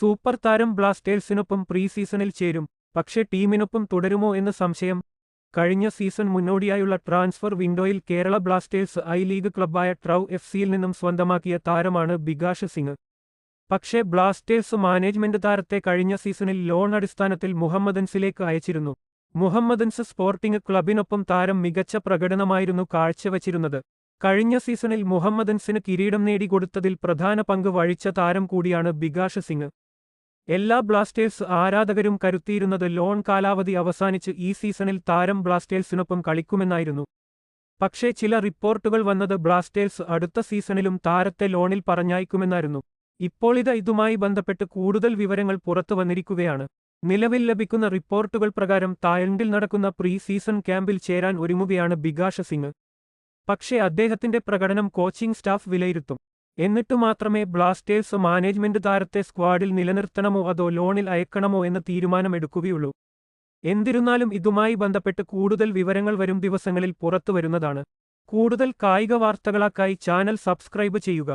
Super താരം ബ്ലാസ്റ്റേഴ്സിനൊപ്പം pre സീസണിൽ ചേരും പക്ഷേ ടീമിനൊപ്പം തുടരുമോ എന്ന് സംശയം. കഴിഞ്ഞ സീസൺ മുന്നോടിയായുള്ള ട്രാൻസ്ഫർ വിൻഡോയിൽ കേരള ബ്ലാസ്റ്റേഴ്സ് ഐ ലീഗ് ക്ലബ്ബായ ട്രൗ എഫ് സിയിൽ നിന്നും സ്വന്തമാക്കിയ താരമാണ് ബികാഷ് സിംഗ്. പക്ഷേ ബ്ലാസ്റ്റേഴ്സ് മാനേജ്മെന്റ് താരത്തെ കഴിഞ്ഞ സീസണിൽ ലോൺ അടിസ്ഥാനത്തിൽ മുഹമ്മദൻസിലേക്ക് അയച്ചിരുന്നു. മുഹമ്മദൻസ് സ്പോർട്ടിംഗ് ക്ലബിനൊപ്പം താരം മികച്ച പ്രകടനമായിരുന്നു കാഴ്ചവച്ചിരുന്നത്. കഴിഞ്ഞ സീസണിൽ മുഹമ്മദൻസിന് കിരീടം നേടിക്കൊടുത്തതിൽ പ്രധാന പങ്ക് വഹിച്ച താരം കൂടിയാണ് ബികാഷ് സിംഗ്. എല്ലാ ബ്ലാസ്റ്റേഴ്സ് ആരാധകരും കരുത്തിയിരുന്നത് ലോൺ കാലാവധി അവസാനിച്ച് ഈ സീസണിൽ താരം ബ്ലാസ്റ്റേഴ്സിനൊപ്പം കളിക്കുമെന്നായിരുന്നു. പക്ഷേ ചില റിപ്പോർട്ടുകൾ വന്നത് ബ്ലാസ്റ്റേഴ്സ് അടുത്ത സീസണിലും താരത്തെ ലോണിൽ പറഞ്ഞയക്കുമെന്നായിരുന്നു. ഇപ്പോൾ ഇത് ഇതുമായി ബന്ധപ്പെട്ട് കൂടുതൽ വിവരങ്ങൾ പുറത്തു വന്നിരിക്കുകയാണ്. നിലവിൽ ലഭിക്കുന്ന റിപ്പോർട്ടുകൾ പ്രകാരം തായ്ലൻഡിൽ നടക്കുന്ന പ്രീ സീസൺ ക്യാമ്പിൽ ചേരാൻ ഒരുങ്ങുകയാണ് ബികാഷ സിംഗ്. പക്ഷേ അദ്ദേഹത്തിന്റെ പ്രകടനം കോച്ചിംഗ് സ്റ്റാഫ് വിലയിരുത്തും. എന്നിട്ടു മാത്രമേ ബ്ലാസ്റ്റേഴ്സ് മാനേജ്മെന്റ് താരത്തെ സ്ക്വാഡിൽ നിലനിർത്തണമോ അതോ ലോണിൽ അയക്കണമോ എന്ന തീരുമാനമെടുക്കുകയുള്ളൂ. എന്നിരുന്നാലും ഇതുമായി ബന്ധപ്പെട്ട് കൂടുതൽ വിവരങ്ങൾ വരും ദിവസങ്ങളിൽ പുറത്തുവരുന്നതാണ്. കൂടുതൽ കായിക വാർത്തകളാക്കായി ചാനൽ സബ്സ്ക്രൈബ് ചെയ്യുക.